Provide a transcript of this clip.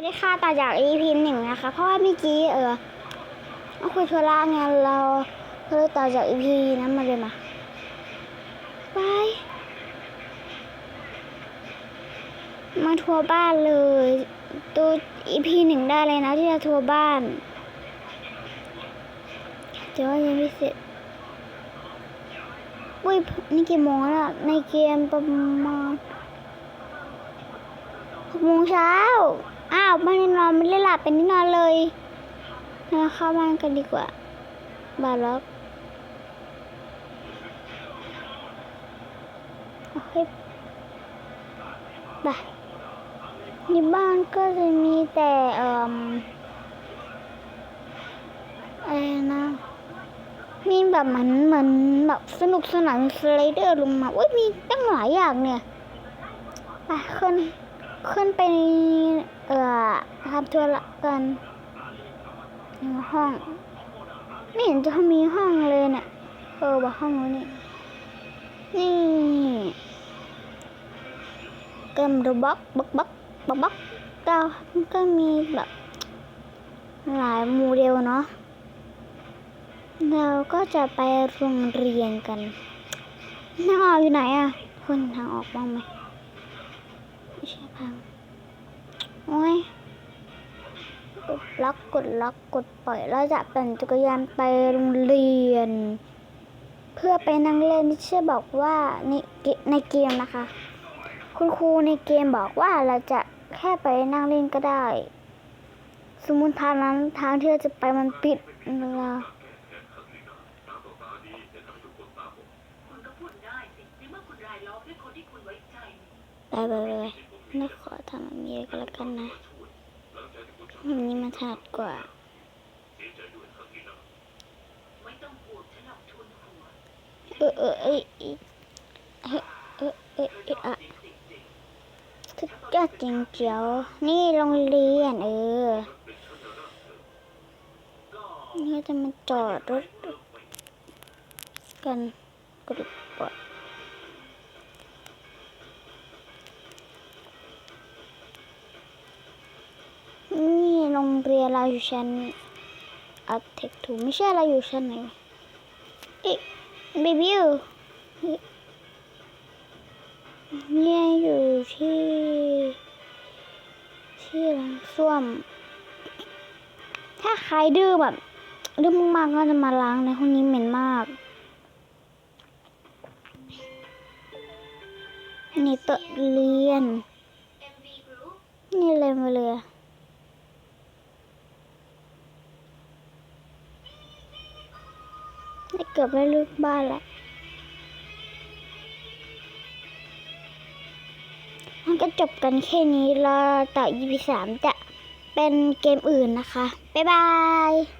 วัสดีค่ะต่อจาก EP หนึ่งนะคะ เพราะว่าเมื่อกี้เออเอาคุยธุระไงเราเลยต่อจาก EP นั้นมาเลยมาไปมาทัวร์บ้านเลยตัว EP หนึ่งได้เลยนะที่จะทัวร์บ้านแต่ว่ายังไม่เสร็จอุ้ยนี่กี่โมงแล้วอะในเกมประมาณหกโมงเช้า อ้าวไม่ได้นอนไม่ได้หลับเป็นที่นอนเลยเราเข้าบ้านกันดีกว่า บาล็อกโอเคไปในบ้านก็จะมีแต่เอ่ออะไรนะ มีแบบเหมือนเหมือนแบบสนุกสนานสไลเดอร์ลงมาอุ้ยมีตั้งหลายอย่างเนี่ยไปขึ้น ขึ้นไปเอ่อทำธุระกันห้อง ไม่เห็นจะมีห้องเลยเนี่ยเออว่าห้องนี้นี่เกมรูบ็อกบักบักบักบักเก้าก็มีแบบหลายโมเดลเนาะเราก็จะไปโรงเรียนกันทางออกอยู่ไหนอะคุณทางออกบ้างไหม โอ้ยกดล็อกกดล็อกกดปล่อยเราจะปั่นจักรยานไปโรงเรียน เพื่อไปนั่งเล่นที่เชื่อบอกว่าในเกในเกมนะคะ คุณครูในเกมบอกว่าเราจะแค่ไปนั่งเล่นก็ได้ สมมุติทางนั้นทางที่เราจะไปมันปิดเวลาคุณก็พูดได้สิในเมื่อคุณรายล้อมด้วยคนที่คุณไว้ใจนี่ไปไปไป ไปไม่ขอทำแบบนี้ก็แล้วกันนะอันนี้มันถนัดกว่าเออเออเออยเออเออเอออะสุดยอดจริงเจียว นี่โรงเรียนเออ นี่จะมาจอดรถกันกดกดนี่ รงเรียนเราอยู่ชั้นอัพเทคทูไม่ใช่เราอยู่ชั้นไหนเอ๊ะเบบี้เนี่ยอยู่ที่ ที่ร้านส้วม ถ้าใครดื้อแบบดื้อมากๆก็จะมาล้างในห้องนี้เหม็นมาก นี่ต๊ะเรียน นี่เลยมาเลย ได้เกือบได้ลูกบ้านแล้วมันก็จบกันแค่นี้แล้วต่อ EP สามจะเป็นเกมอื่นนะคะ บ๊ายบาย